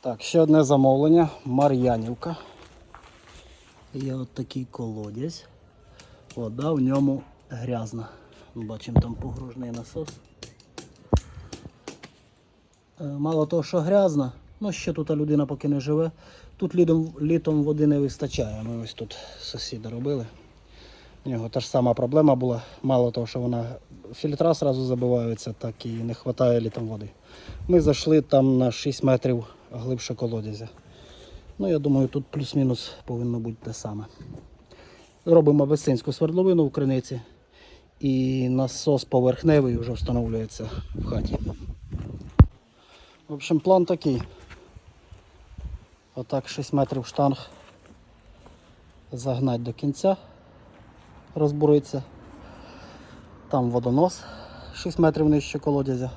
Так, ще одне замовлення. Мар'янівка. Є от такий колодязь. Вода в ньому грязна. Бачимо там погружний насос. Е, Мало того, що грязна, ну ще тут людина поки не живе. Тут літом, літом води не вистачає. Ми ось тут сусіди робили. У нього та ж сама проблема була. Мало того, що вона фільтра одразу забиваються, так і не вистачає літом води. Ми зайшли там на 6 метрів глибше колодязя. Ну, я думаю, тут плюс-мінус повинно бути те саме. Робимо абесинську свердловину в криниці і насос поверхневий вже встановлюється в хаті. В общем, план такий. Отак 6 метрів штанг загнати до кінця, розбуриться. Там водонос 6 метрів нижче колодязя.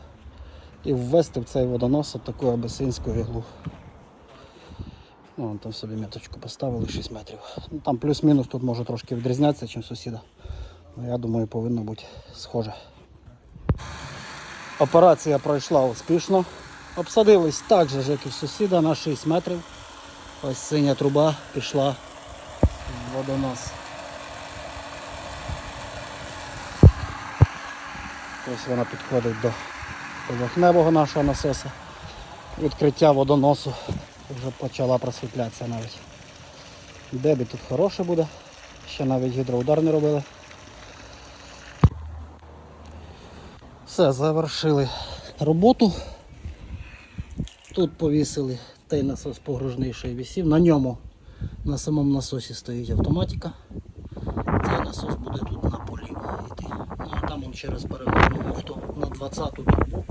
І ввести в цей водонос от таку абесинську іглу. Ну, там собі меточку поставили 6 метрів. Ну, там плюс-мінус тут може трошки відрізнятися, ніж сусіда. Ну, я думаю, повинно бути схоже. Операція пройшла успішно. Обсадились так же, як і в сусіда, на 6 метрів. Ось синя труба пішла в водонос. Ось вона підходить до поверхневого нашого насоса. Відкриття водоносу вже почала просвітлятися навіть. Дебі тут хороше буде, ще навіть гідроудар не робили. Все, завершили роботу. Тут повісили той насос погружний, що й висів. На ньому на самому насосі стоїть автоматика. Цей насос буде тут на полі йти. Ну а там он через переходну муфту на 20-ту трубу.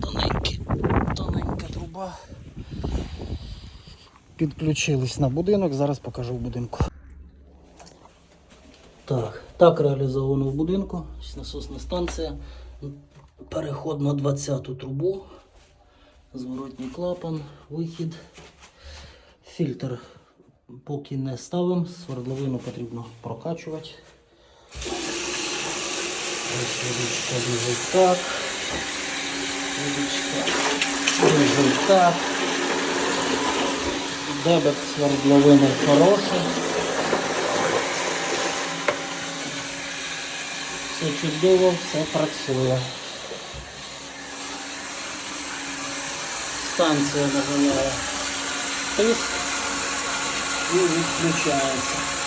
Тоненькі, тоненька труба. Підключились на будинок, зараз покажу в будинку. Так, так реалізовано в будинку. Насосна станція. Переход на 20-ту трубу. Зворотній клапан, вихід. Фільтр поки не ставимо, свердловину потрібно прокачувати. Ось водичка біжить так. Водичка біжить так. Дебет свердловини хороший. Все чудово, все працює. Станція наганяє тиск і відключається.